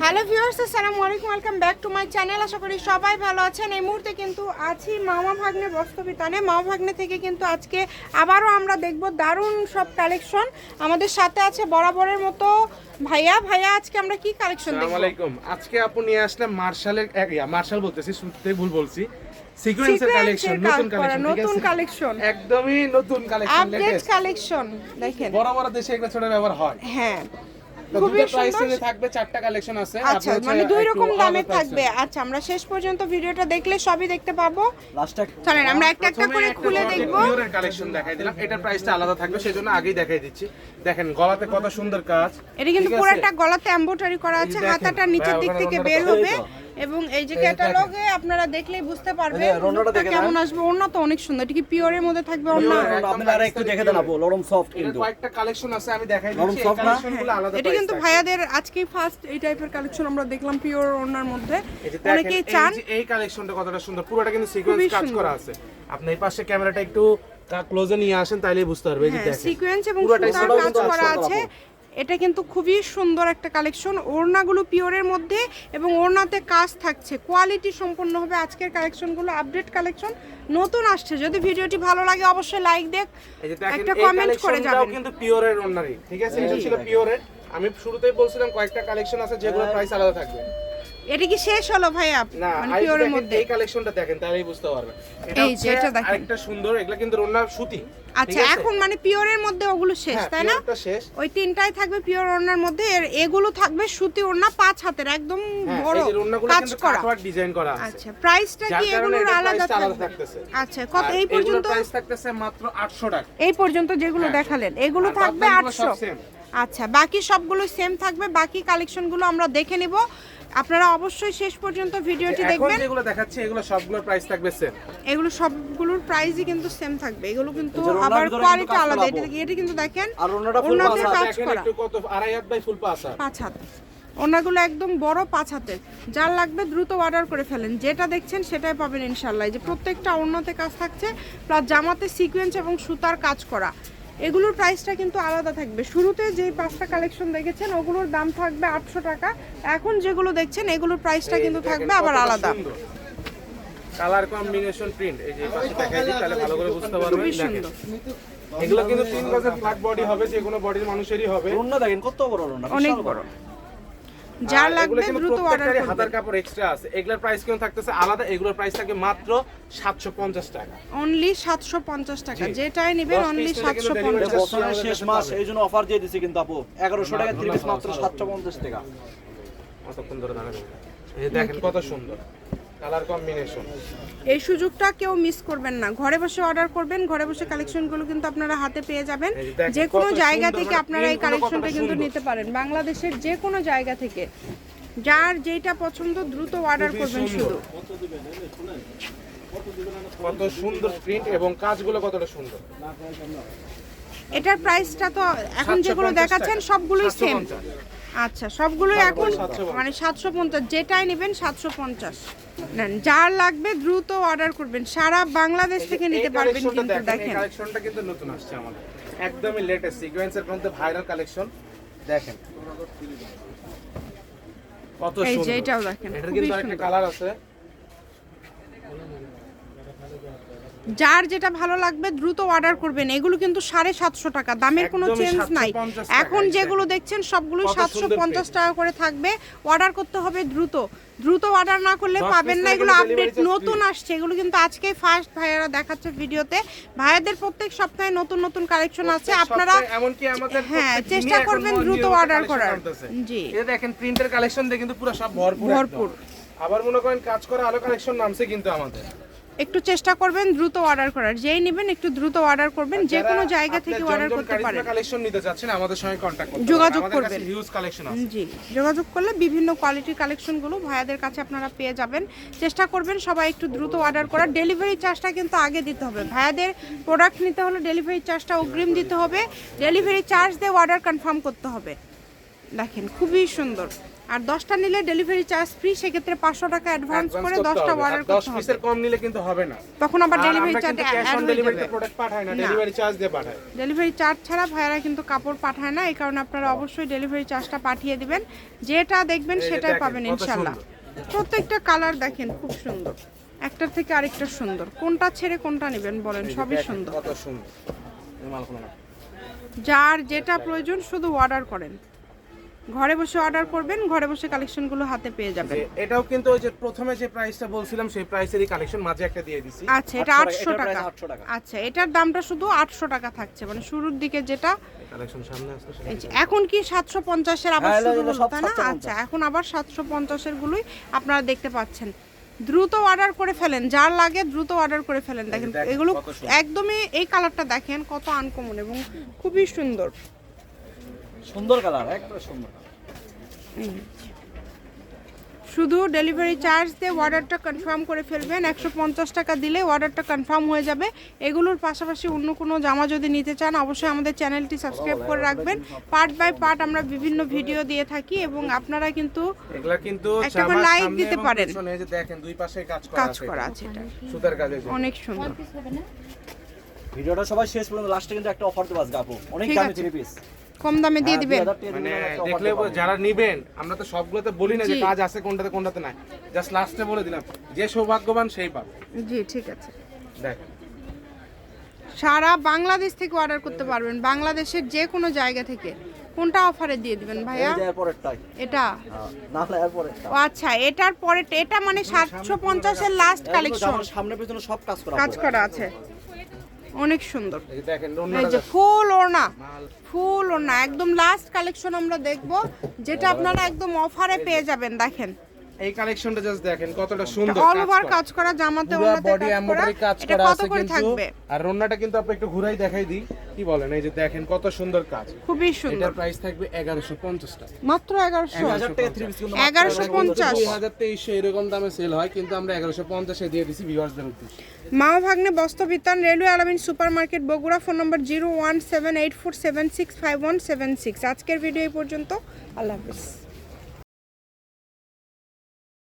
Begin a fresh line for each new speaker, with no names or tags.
Hello viewers আসসালামু আলাইকুম welcome back to my channel আশা করি সবাই ভালো আছেন এই মুহূর্তে কিন্তু আছি মামা ভাগ্নে বস্ত্রবিতানে মামা ভাগ্নে থেকে কিন্তু আজকে আবারও আমরা দেখব দারুণ সব কালেকশন আমাদের সাথে আছে বরাবরের মতো ভাইয়া ভাইয়া আজকে আমরা কি কালেকশন
আসসালামু
দেখব
আলাইকুম আজকে আপু নিয়ে আসলাম মার্শালের এক মার্শাল বলতেছি শুনতে ভুল বলছি। সিকোয়েন্সের কালেকশন নতুন কালেকশন
নতুন কালেকশন
একদমই নতুন কালেকশন
আপডেট কালেকশন দেখেন।
বড় বড় দেশে এগুলো ছোট ব্যবহার হয়।
হ্যাঁ। খুবই সুন্দর।
থাকবে চারটা কালেকশন আছে।
আচ্ছা মানে দুই রকম দামে থাকবে। আচ্ছা আমরা শেষ পর্যন্ত ভিডিওটা দেখলে সবই দেখতে পাবো। চলেন আমরা একটা একটা করে খুলে দেখব।
পিওরের কালেকশন দেখাই দিলাম। এটার প্রাইসটা আলাদা থাকবে সেজন্য আগেই দেখাই দিচ্ছি। দেখেন গলাতে কত সুন্দর কাজ।
এটা কিন্তু? পুরোটা গলাতে এমব্রয়ডারি করা আছে হাতাটা নিচের দিক থেকে বের হবে। এবং এই যে ক্যাটালগে আপনারা দেখলেই বুঝতে পারবেন কেমন। আসবে ওড়না তো অনেক সুন্দর এটা কি পিওরের মধ্যে থাকবে ওড়না
আপনারা একটু দেখে দেন আপু নরম সফট কিন্তু
কয়েকটা কালেকশন আছে আমি দেখাই
নরম soft না?
এটা কিন্তু। ভাইয়াদের আজকে ফার্স্ট এই টাইপের কালেকশন আমরা দেখলাম পিওর ওড়নার মধ্যে অনেকেই
এই
চান
এই কালেকশনটা কতটা সুন্দর পুরোটা কিন্তু সিকোয়েন্স কাজ
সুন্দর।
করা আছে আপনি এই পাশে ক্যামেরাটা একটু ক্লোজে নিয়ে আসেন তাইলেই বুঝতে পারবে এই যে
হ্যাঁ
দেখেন
সিকোয়েন্স এবং সুতার কাজ করা আছে। এটা কিন্তু খুবই সুন্দর একটা কালেকশন। ওড়নাগুলো পিওরের মধ্যে এবং ওড়নাতে কাজ থাকছে। কোয়ালিটি সম্পূর্ণ হবে আজকের কালেকশনগুলো আপডেট কালেকশন নতুন আসছে। যদি ভিডিওটি ভালো লাগে অবশ্যই লাইক দেখ একটা কমেন্ট করে যাবেন।
কিন্তু পিওরের ওড়নারই। ঠিক আছে এটা ছিল পিওরের। আমি শুরুতেই বলছিলাম কয়েকটা কালেকশন আছে যেগুলো প্রাইস আলাদা থাকবে।
এটা কি শেষ হলো ভাইয়া
না
মানে
আর এই
পিওরের মধ্যে?
এই কালেকশনটা দেখেন তাহলেই বুঝতে পারবেন।
এই যে এটা দেখেন।
আরেকটা সুন্দর এগুলা কিন্তু ওনার সুতি
আচ্ছা এখন মানে পিওরের মধ্যে ওগুলো শেষ
হ্যাঁ,
তাই না? ওই তিনটাই থাকবে পিওর ওড়নার মধ্যে এর এগুলো থাকবে সুতি ওড়না পাঁচ হাতের একদম
হ্যাঁ,
বড় কাজ করা।
ডিজাইন করা আছে।
আচ্ছা প্রাইসটা কি এগুলোর আলাদা
থাকতেছে।
আচ্ছা কত এই পর্যন্ত
প্রাইস থাকতেছে মাত্র 800 টাকা।
এই পর্যন্ত যেগুলো
হ্যাঁ।
দেখালেন এগুলো থাকবে
বাদবাকিগুলো সব
আটশো।
same।
আচ্ছা বাকি সবগুলো সেম থাকবে বাকি কালেকশনগুলো আমরা দেখে নিব। আপনারা অবশ্যই শেষ পর্যন্ত ভিডিওটি দেখবেন।
যেগুলো দেখাচ্ছি এগুলো সবগুলোর প্রাইস থাকবে সেম
এগুলো সবগুলোর প্রাইসই কিন্তু সেম থাকবে। এগুলো কিন্তু আবার কোয়ালিটি আলাদা। এটা। এটা কিন্তু দেখেন
আর পাঁচ হাত।
কাজ করা।
একটু কত আড়াই হাত বাই ফুল পাস
পাঁচ হাত। ওনাগুলো একদম বড় পাঁচ হাতের। যার লাগবে দ্রুত অর্ডার করে ফেলেন। যেটা দেখছেন সেটাই পাবেন ইনশাল্লাহ যে প্রত্যেকটা অন্যতে কাজ থাকছে প্লাস জামাতে সিকোয়েন্স এবং সুতার কাজ করা। এগুলোর প্রাইসটা কিন্তু আলাদা থাকবে। শুরুতে যে পাঁচটা কালেকশন দেখেছেন ওগুলোর দাম থাকবে আটশো টাকা। এখন যেগুলো দেখছেন এগুলোর প্রাইসটা কিন্তু থাকবে আবার আলাদা।
কালার কম্বিনেশন প্রিন্ট এই যে পাশে দেখাই দিই তাহলে ভালো করে বুঝতে পারবেন
সুন্দর।
এগুলো কিন্তু তিন গজের ফ্ল্যাট বডি হবে যে কোনো বডির মানুষেরই হবে।
অন্য দেখেন কত বড়
অনেক বড়। যার
এগুলো
লাগবে দ্রুত অর্ডার
প্রত্যেকটারই
করবেন
হাতার কাপড় এক্সট্রা আছে। এগুলোর প্রাইস কেমন থাকতেছে? আলাদা। এগুলোর প্রাইস থাকে মাত্র 750 টাকা।
অনলি সাতশো পঞ্চাশ টাকা। যেটাই নেবেন অনলি
piece নিলে
সাতশো
কিন্তু delivery
পঞ্চাশ
charge
বছরের শেষ মাস এই জন্য অফার দিয়ে দিছি কিন্তু আপু। এগারোশো টাকা থ্রি পিস মাত্র সাতশো পঞ্চাশ টাকা।
কতক্ষণ ধরে দাঁড়াবে এই দেখেন কত সুন্দর। Colour combination.
এই সুযোগটা কেউ মিস করবেন না। ঘরে বসে অর্ডার করবেন ঘরে বসে কালেকশনগুলো কিন্তু আপনারা হাতে পেয়ে যাবেন।
যে
কোনো জায়গা থেকে
মানে
আপনারা এই কালেকশনটা কিন্তু নিতে পারেন। বাংলাদেশের যে কোনো জায়গা থেকে যার যেটা পছন্দ দ্রুত অর্ডার করবেন। শুধু।
কত সুন্দর প্রিন্ট এবং কাজগুলো কতটা সুন্দর।
এটার প্রাইসটা তো এখন যেগুলো দেখাচ্ছেন সবগুলোই সেম আচ্ছা সবগুলোই এখন
750
মানে সাতশো পঞ্চাশ যেটাই নেবেন সাতশো পঞ্চাশ। নেন যার লাগবে দ্রুত অর্ডার করবেন। সারা বাংলাদেশ থেকে নিতে পারবেন
কালেকশনটা
কিন্তু
দেখেন কালেকশনটা কিন্তু নতুন আসছে আমাদের। একদমই লেটেস্ট সিকোয়েন্সের মধ্যে ভাইরাল কালেকশন দেখেন। কত
এই যে
সুন্দর।
এটাও দেখেন,
এটার কিন্তু
একটা
কালার আছে।
যার যেটা ভালো লাগবে দ্রুত অর্ডার করবেন। এগুলো কিন্তু সাড়ে সাতশো টাকা দামের কোনো চেঞ্জ নাই। এখন যেগুলো দেখছেন
সবগুলো
সাতশো পঞ্চাশ টাকা করে থাকবে। অর্ডার করতে হবে দ্রুত। দ্রুত অর্ডার না করলে পাবেন না। এগুলো আপডেট নতুন আসছে। এগুলো কিন্তু আজকেই ফার্স্ট ভাইয়ারা দেখাচ্ছে ভিডিওতে। ভাইয়াদের প্রত্যেক সপ্তাহে নতুন নতুন কালেকশন আছে। আপনারা হ্যাঁ চেষ্টা করবেন দ্রুত অর্ডার করার। জি।
দেখেন প্রিন্টের কালেকশন দিয়ে কিন্তু পুরো সব ভরপুর
ভরপুর।
আবার মনে করেন কাজ করা আলো কালেকশন নামছে কিন্তু আমাদের।
একটু চেষ্টা করবেন দ্রুত অর্ডার করার। যেই নেবেন একটু দ্রুত অর্ডার করবেন যে কোনো জায়গা থেকে অর্ডার করতে পারেন।
কালেকশন নিতে চাচ্ছেন আমাদের সঙ্গে কন্টাক্ট করতে
যোগাযোগ করবেন।
হিউজ কালেকশন আছে।
জি যোগাযোগ করলে বিভিন্ন কোয়ালিটির কালেকশনগুলো ভাইয়াদের কাছে আপনারা পেয়ে যাবেন। চেষ্টা করবেন সবাই একটু দ্রুত অর্ডার করার। ডেলিভারি চার্জটা কিন্তু আগে দিতে হবে। ভাইয়াদের প্রোডাক্ট নিতে হলে ডেলিভারি চার্জটা অগ্রিম দিতে হবে। ডেলিভারি চার্জ দিয়ে অর্ডার কনফার্ম করতে হবে। দেখেন খুবই সুন্দর। আর দশটা নিলে ডেলিভারি চার্জ ফ্রি সেক্ষেত্রে পাঁচশো টাকা অ্যাডভান্স করে
করতে
দশটা
হবে। আর
অর্ডার করতে হবে।
পিসের কম নিলে কিন্তু হবে না।
তখন আবার ডেলিভারি চার্জ
ক্যাশ অন ডেলিভারিতে প্রোডাক্ট পাঠাই না। ডেলিভারি চার্জ দিয়ে পাঠাই।
ডেলিভারি চার্জ ছাড়া ভাইয়ারা কিন্তু কাপড় পাঠায় না এই কারণে আপনারা অবশ্যই ডেলিভারি চার্জটা পাঠিয়ে দিবেন। যেটা দেখবেন সেটাই পাবেন ইনশাআল্লাহ প্রত্যেকটা কালার দেখেন খুব সুন্দর। একটার থেকে আরেকটা সুন্দর। কোনটা ছেড়ে কোনটা নেবেন বলেন সবই সুন্দর।
কত সুন্দর।
যার যেটা প্রয়োজন শুধু অর্ডার করেন। ঘরে বসে অর্ডার করবেন ঘরে বসে কালেকশনগুলো হাতে পেয়ে যাবেন।
এটাও কিন্তু ওই যে প্রথমে যে প্রাইসটা বলছিলাম সেই প্রাইসেরই কালেকশন মাঝে একটা দিয়ে দিছি।
আচ্ছা এটা
800
আটশো টাকা।
800।
আচ্ছা এটার দামটা শুধু আটশো টাকা থাকছে মানে শুরুর দিকে যেটা
কালেকশন সামনে আসছে
এই যে, এখন কি সাতশো পঞ্চাশের আবার
হ্যাঁ,
শুরু তাই না? আচ্ছা এখন আবার সাতশো পঞ্চাশের গুলোই আপনারা দেখতে পাচ্ছেন। দ্রুত অর্ডার করে ফেলেন যার লাগে দ্রুত অর্ডার করে ফেলেন। দেখেন
দেখেন
এগুলো একদমই এই কালারটা দেখেন কত আনকমন এবং খুবই সুন্দর।
সুন্দর কালার সুন্দর
শুধু ডেলিভারি চার্জ দিয়ে অর্ডারটা কনফার্ম করে ফেলবেন। একশো পঞ্চাশ টাকা দিলে অর্ডারটা কনফার্ম হয়ে যাবে। এগুলোর পাশাপাশি অন্য কোনো জামা যদি নিতে চান অবশ্যই আমাদের চ্যানেলটি সাবস্ক্রাইব করে রাখবেন। পার্ট বাই পার্ট আমরা বিভিন্ন ভিডিও দিয়ে থাকি এবং আপনারা কিন্তু
সামনে
দিতে পারেন।
দেখেন দুই পাশে কাজ করা আছে
এটা।
সুতার কাজে
অনেক সুন্দর।
ভিডিওটা সবাই শেষ পর্যন্ত লাস্টে কিন্তু একটা অফার দেবো আজকে আপু। অনেক দামি। থ্রি পিস
কম দামে দিয়ে দিবেন।
মানে দেখলে যারা নিবেন আমরা তো সবগুলোতে বলি না যে কাজ আছে কোনটাতে কোনটাতে নাই। জাস্ট লাস্টে বলে দিলাম যে সৌভাগ্যবান সেই পাবে।
জি ঠিক আছে।
দেখেন
সারা বাংলাদেশ থেকে অর্ডার করতে পারবেন। বাংলাদেশের যে কোনো জায়গা থেকে। কোনটা অফারে দিয়ে দিবেন ভাইয়া? এটা?
হ্যাঁ, না হলে এরপরেরটা
ও আচ্ছা এটার পরে এটা মানে সাতশো পঞ্চাশের লাস্ট কালেকশন
সামনে পেছনে সব কাজ করা
কাজ করা আছে। অনেক সুন্দর।
এই যে
ফুল ওড়না ফুল ওড়না একদম লাস্ট কালেকশন আমরা দেখব যেটা আপনারা একদম অফারে পেয়ে যাবেন দেখেন।
এই কালেকশনটা জাস্ট দেখেন কতটা সুন্দর
অল ওভার কাজ করা। জামাতে
পুরো বডি এমব্রয়ডারি কাজ করা আছে কিন্তু
থাকবে?
আর রন্নাটা কিন্তু আপনি একটু ঘুরাই দেখাই দিই। কি বলেন এই যে দেখেন কত সুন্দর কাজ।
খুবই সুন্দর।
এটার প্রাইস থাকবে এগারোশো পঞ্চাশ টাকা।
মাত্র এগারোশো।
দুই হাজার টাকা থ্রি পিস কিন্তু মাত্র
এগারোশো পঞ্চাশ।
দুই হাজার তেইশশো এরকম দামে সেল হয় কিন্তু আমরা এগারোশো পঞ্চাশে দিয়ে দিছি ভিউয়ার্সদের উদ্দেশ্যে।
মাও ভাগ্নে বস্ত্রবিতান railway Alamin super market Bogura phone number zero one seven eight four seven six five one seven six. আজকের ভিডিও এই পর্যন্ত আল্লাহ হাফিজ।